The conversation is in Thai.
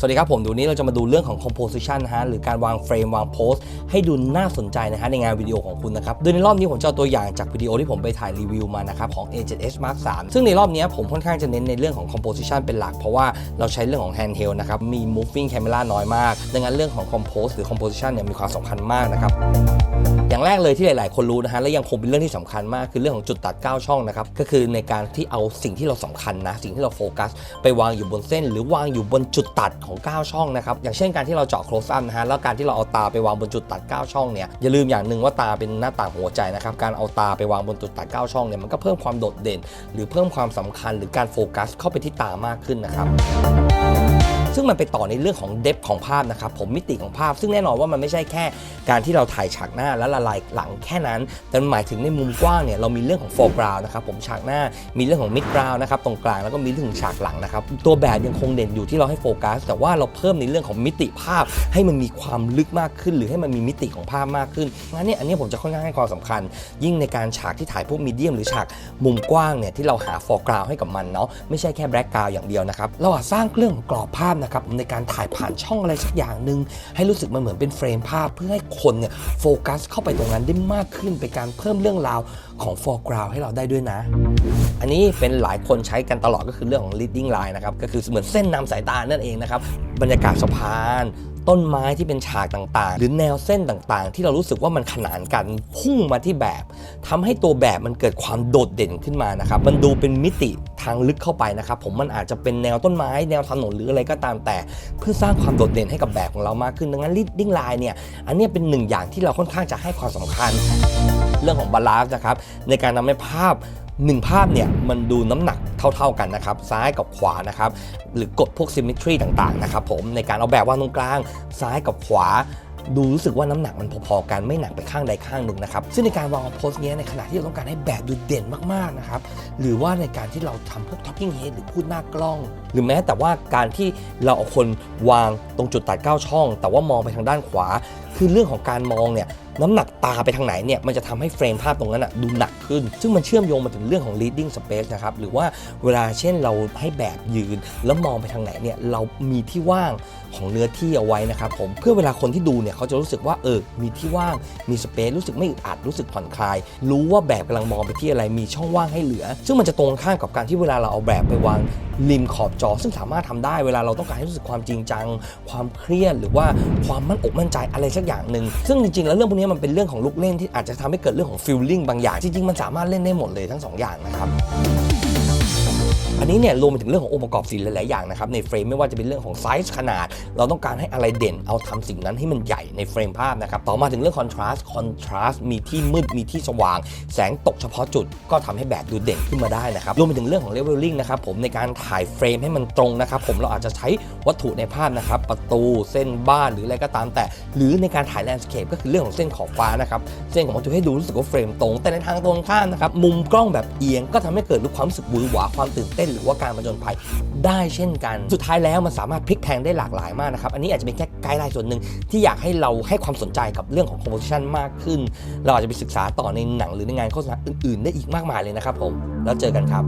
สวัสดีครับผมดูนี้เราจะมาดูเรื่องของ composition นะฮะหรือการวางเฟรมวางโพสให้ดูน่าสนใจนะฮะในงานวิดีโอของคุณนะครับโดยในรอบนี้ผมจะเอาตัวอย่างจากวิดีโอที่ผมไปถ่ายรีวิวมานะครับของ A7S Mark 3ซึ่งในรอบนี้ผมค่อนข้างจะเน้นในเรื่องของ composition เป็นหลัก เพราะว่าเราใช้เรื่องของ handheld นะครับมี moving camera น้อยมาก ดังนั้นเรื่องของ compose หรือ composition เนี่ยมีความสำคัญมากนะครับอย่างแรกเลยที่หลาย ๆ คนรู้นะฮะและยังคงเป็นเรื่องที่สำคัญมากคือเรื่องของจุดตัด 9 ช่องนะครับก็คือในการที่เอาสิ่งที่เราสำคัญนะสิ่งที่เราโฟกัส ไปวางอยู่บนเส้น หรือวางอยู่บนจุดตัดของ 9 ช่องนะครับ อย่างเช่นการที่เราเจาะ close up นะฮะ แล้วการที่เราเอาตาไปวางบนจุดตัด 9 ช่องเนี่ย อย่าลืมอย่างหนึ่งว่าตาเป็นหน้าต่างหัวใจนะครับ การเอาตาไปวางบนจุดตัด 9 ช่องเนี่ย มันก็เพิ่มความโดดเด่น หรือเพิ่มความสำคัญหรือการโฟกัสเข้าไปที่ตามากขึ้นนะครับ ซึ่งมันไปต่อในเรื่องของเดฟของภาพนะครับผมมิติของภาพ ซึ่งแน่นอนว่ามันไม่ใช่แค่ การที่เราถ่ายฉากหน้าแล้วละลายหลังแค่นั้น แต่มันหมายถึงในมุมกว้างเนี่ยเรามีเรื่องของ foreground นะครับผมฉากหน้ามีเรื่องของ mid ground นะครับตรงกลางแล้วก็มีเรื่องของฉากหลังนะครับตัวแบบยังคงเด่นอยู่ที่เราให้โฟกัส แต่ว่าเราเพิ่มในเรื่องของมิติภาพ ให้มันมีความลึกมากขึ้น หรือให้มันมีมิติของภาพมากขึ้นงั้นเนี่ยอันนี้ผมจะค่อนข้างให้ความสำคัญ ยิ่งในการฉากที่ถ่ายพวกมีเดียมหรือฉากมุมกว้างเนี่ยที่เราหา foreground ให้กับมันเนาะไม่ใช่แค่ background อย่างเดียวนะครับเราอาจสร้างเรื่องของกรอบภาพนะครับในการถ่ายผ่านช่องอะไรสักอย่างหนึ่งให้รู้สึกมันเหมือนเป็นเฟรมภาพ เพื่อให้คนเนี่ยโฟกัสเข้าไปตรงนั้นได้มากขึ้นเป็นการเพิ่มเรื่องราวของ foreground ให้เราได้ด้วยนะ อันนี้เป็นหลายคนใช้กันตลอดก็คือเรื่องของ leading line นะครับก็คือเหมือนเส้นนำสายตานั่นเองนะครับบรรยากาศสะพานต้นไม้ที่เป็นฉากต่างๆ หรือแนวเส้นต่างๆ ที่เรารู้สึกว่ามันขนานกันพุ่งมาที่แบบทำให้ตัวแบบมันเกิดความโดดเด่นขึ้นมานะครับ มันดูเป็นมิติ ทางลึกเข้าไปนะครับผมมันอาจจะเป็นแนวต้นไม้แนวถนนหรืออะไรก็ตามแต่ เพื่อสร้างความโดดเด่นให้กับแบบของเรามากขึ้นดังนั้น leading line เนี่ยอันนี้เป็นหนึ่งอย่างที่เราค่อนข้างจะให้ความสำคัญ เรื่องของบาลานซ์นะครับในการทำให้ภาพหนึ่งภาพเนี่ยมันดูน้ำหนักเท่า ๆกันนะครับ ซ้ายกับขวานะครับ หรือกฎพวก symmetry ต่างๆนะครับผมในการเอาแบบวางตรงกลาง ซ้ายกับขวา ดูรู้สึกว่าน้ำหนักมันพอๆกันไม่หนักไปข้างใดข้างหนึ่งนะครับซึ่งในการวางโพสเนี้ยในขณะที่เราต้องการให้แบบดูเด่นมากๆนะครับหรือว่าในการที่เราทำพวกท็อปปิ้งเฮดหรือพูดหน้ากล้อง หรือแม้แต่ว่าการที่เราเอาคนวางตรงจุดตัดเก้าช่อง แต่ว่ามองไปทางด้านขวา คือเรื่องของการมองเนี่ย น้ำหนักตาไปทางไหนเนี่ยมันจะทำให้เฟรมภาพตรงนั้นอะดูหนักขึ้น ซึ่งมันเชื่อมโยงมาถึงเรื่องของ leading space นะครับหรือว่าเวลาเช่นเราให้แบบยืน แล้วมองไปทางไหนเนี่ยเรามีที่ว่างของเนื้อที่เอาไว้นะครับผมเพื่อเวลาคนที่ดูเนี่ยเขาจะรู้สึกว่าเออมีที่ว่างมีสเปซรู้สึกไม่อึดอัดรู้สึกผ่อนคลาย รู้ว่าแบบกำลังมองไปที่อะไรมีช่องว่างให้เหลือ ซึ่งมันจะตรงข้ามกับการที่เวลาเราเอาแบบไปวางริมขอบจอ ซึ่งสามารถทำได้เวลาเราต้องการให้รู้สึกความจริงจัง ความเครียดหรือว่าความมั่นอกมั่นใจอะไรสักอย่างหนึ่งซึ่งจริงๆแล้วเรื่องพวกนี้มันเป็นเรื่องของลูกเล่นที่อาจจะทำให้เกิดเรื่องของฟิลลิ่งบางอย่างจริงๆมันสามารถเล่นได้หมดเลยทั้งสองอย่างนะครับ นนี้เนี่ยรวมไปถึงเรื่องขององค์ประกอบสีหลาย ๆ อย่างนะครับในเฟรมไม่ว่าจะเป็นเรื่องของไซส์ขนาด เราต้องการให้อะไรเด่นเอาทำสิ่งนั้นให้มันใหญ่ในเฟรมภาพนะครับต่อมาถึงเรื่องคอนทราสต์คอนทราสต์มีที่มืดมีที่สว่าง แสงตกเฉพาะจุดก็ทำให้แบบดูเด่นขึ้นมาได้นะครับรวมไปถึงเรื่องของเลเวลลิ่งนะครับผมในการถ่ายเฟรมให้มันตรงนะครับผมเราอาจจะใช้วัตถุในภาพนะครับประตูเส้นบ้านหรืออะไรก็ตามแต่ หรือในการถ่ายแลนด์สเคปก็คือเรื่องของเส้นขอบฟ้านะครับเส้นของวัตถุให้ดูรู้สึกว่าเฟรมตรง แต่ในทางตรงข้ามนะครับมุมกล้องแบบเอียงก็ทำให้เกิดความรู้สึกหวือหวาความตื่นเต้นหรือว่าการผจญภัยได้เช่นกัน สุดท้ายแล้วมันสามารถพลิกแพงได้หลากหลายมากนะครับ อันนี้อาจจะเป็นแค่ไกด์ไลน์ส่วนหนึ่งที่อยากให้เราให้ความสนใจกับเรื่องของ composition มากขึ้น เราอาจจะไปศึกษาต่อในหนังหรือในงานโฆษณาอื่นๆ ได้อีกมากมายเลยนะครับผม แล้วเจอกันครับ